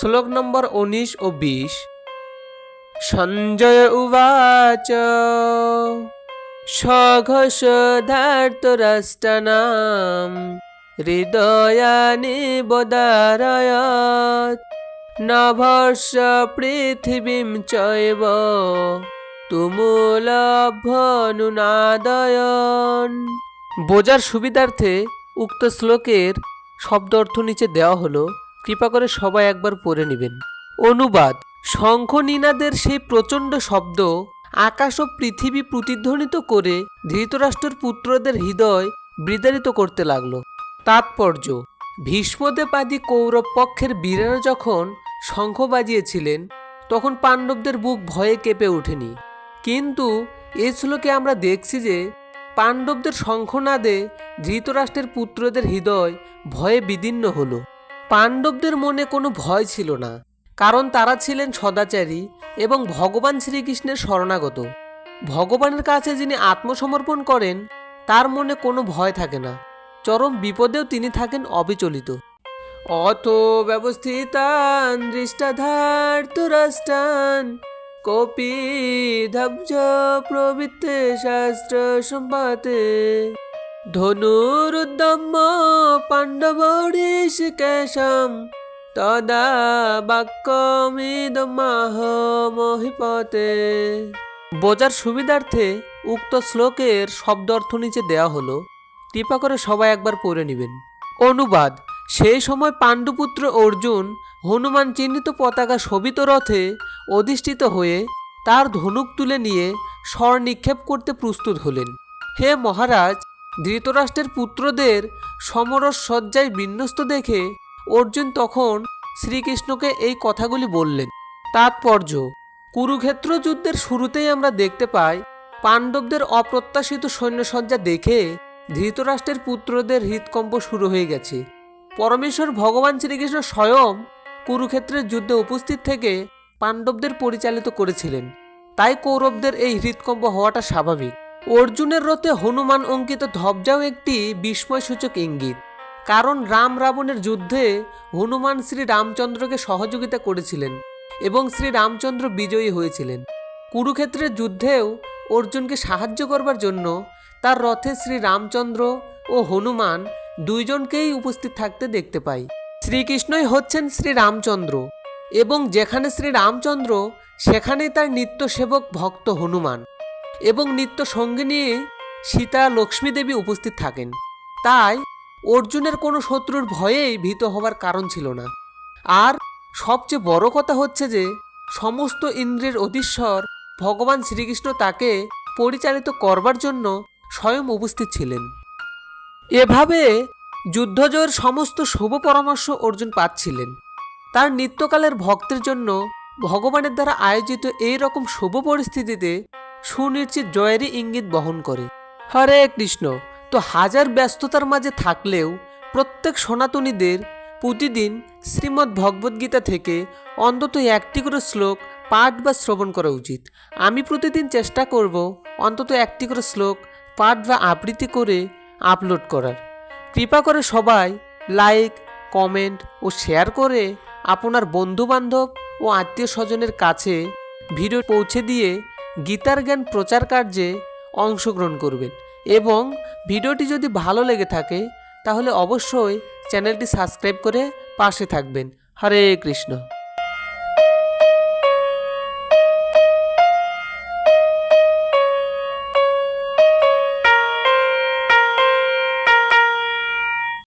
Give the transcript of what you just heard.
শ্লোক নম্বর উনিশ ও বিশ। সঞ্জয় উবাচ সঘস সঘর্ষধার্তরাষ্ট্রানাম হৃদয়ানি বদারয়ত, নভর্ষ পৃথিবীম চৈব, তুমুলভ্যনুনাদয়ন। বোঝার সুবিধার্থে উক্ত শ্লোকের শব্দ অর্থ নিচে দেওয়া হলো কৃপা করে সবাই একবার পড়ে নেবেন। অনুবাদ শঙ্খ নিনাদের সেই প্রচণ্ড শব্দ আকাশ ও পৃথিবী প্রতিধ্বনিত করে ধৃতরাষ্ট্রের পুত্রদের হৃদয় বিদারিত করতে লাগল। তাৎপর্য ভীষ্মদেব আদি কৌরব পক্ষের বীরেরা যখন শঙ্খ বাজিয়েছিলেন, তখন পাণ্ডবদের বুক ভয়ে কেঁপে ওঠেনি। কিন্তু এ শ্লোকে আমরা দেখছি যে পাণ্ডবদের শঙ্খনাদে ধৃতরাষ্ট্রের পুত্রদের হৃদয় ভয়ে বিদীর্ণ হলো। পাণ্ডবদের মনে কোনো ভয় ছিল না, কারণ তারা ছিলেন সদাচারী এবং ভগবান শ্রীকৃষ্ণের শরণাগত। ভগবানের কাছে যিনি আত্মসমর্পণ করেন, তার মনে কোনো ভয় থাকে না, চরম বিপদেও তিনি থাকেন অবিচলিত। অত ব্যবস্থিতান দৃষ্টাধার্তরাষ্ট্রান কপি ধাব্জ প্রবৃত্তে শাস্ত্র সম্পাতে। পাণ্ডবঋষিকেশম তদা বাক্যমিদমাহ মহিপতে। বোঝার সুবিধার্থে উক্ত শ্লোকের শব্দ অর্থ নিচে দেওয়া হলো। কৃপা করে সবাই একবার পড়ে নেবেন। অনুবাদ, সেই সময় পাণ্ডুপুত্র অর্জুন হনুমান চিহ্নিত পতাকা শোভিত রথে অধিষ্ঠিত হয়ে তার ধনুক তুলে নিয়ে স্বর নিক্ষেপ করতে প্রস্তুত হলেন। হে মহারাজ ধৃতরাষ্ট্রের পুত্রদের সমরস সজ্জায় বিন্যস্ত দেখে অর্জুন তখন শ্রীকৃষ্ণকে এই কথাগুলি বললেন। তাৎপর্য, কুরুক্ষেত্র যুদ্ধের শুরুতেই আমরা দেখতে পাই পাণ্ডবদের অপ্রত্যাশিত সৈন্যসজ্জা দেখে ধৃতরাষ্ট্রের পুত্রদের হৃদকম্প শুরু হয়ে গেছে। পরমেশ্বর ভগবান শ্রীকৃষ্ণ স্বয়ং কুরুক্ষেত্রের যুদ্ধে উপস্থিত থেকে পাণ্ডবদের পরিচালিত করেছিলেন। তাই কৌরবদের এই হৃদকম্প হওয়াটা স্বাভাবিক। অর্জুনের রথে হনুমান অঙ্কিত ধবজাও একটি বিস্ময়সূচক ইঙ্গিত। কারণ রাম রাবণের যুদ্ধে হনুমান শ্রী রামচন্দ্রকে সহযোগিতা করেছিলেন এবং শ্রী রামচন্দ্র বিজয়ী হয়েছিলেন। কুরুক্ষেত্রের যুদ্ধেও অর্জুনকে সাহায্য করবার জন্য তার রথে শ্রী রামচন্দ্র ও হনুমান দুইজনকেই উপস্থিত থাকতে দেখতে পাই। শ্রীকৃষ্ণই হচ্ছেন শ্রী রামচন্দ্র এবং যেখানে শ্রী রামচন্দ্র সেখানেই তার নিত্য সেবক ভক্ত হনুমান। এবং নিত্য সঙ্গে নিয়ে সীতা লক্ষ্মী দেবী উপস্থিত থাকেন। তাই অর্জুনের কোনো শত্রুর ভয়েই ভীত হওয়ার কারণ ছিল না। আর সবচেয়ে বড় কথা হচ্ছে যে, সমস্ত ইন্দ্রের অধীশ্বর ভগবান শ্রীকৃষ্ণ তাকে পরিচালিত করবার জন্য স্বয়ং উপস্থিত ছিলেন। এভাবে যুদ্ধজয়ের সমস্ত শুভ পরামর্শ অর্জুন পাচ্ছিলেন। তার নিত্যকালের ভক্তের জন্য ভগবানের দ্বারা আয়োজিত এই রকম শুভ পরিস্থিতিতে সুনিশ্চিত জয়েরই ইঙ্গিত বহন করে। হরে কৃষ্ণ, তো হাজার ব্যস্ততার মাঝে থাকলেও প্রত্যেক সনাতনীদের প্রতিদিন শ্রীমদ্ ভগবদ্গীতা থেকে অন্তত একটি করে শ্লোক পাঠ বা শ্রবণ করা উচিত। আমি প্রতিদিন চেষ্টা করব অন্তত একটি করে শ্লোক পাঠ বা আবৃত্তি করে আপলোড করার। কৃপা করে সবাই লাইক, কমেন্ট ও শেয়ার করে আপনার বন্ধুবান্ধব ও আত্মীয় স্বজনের কাছে ভিডিও পৌঁছে দিয়ে গীতার জ্ঞান প্রচার কার্যে অংশগ্রহণ করবেন। এবং ভিডিওটি যদি ভালো লেগে থাকে, তাহলে অবশ্যই চ্যানেলটি সাবস্ক্রাইব করে পাশে থাকবেন। হরে কৃষ্ণ।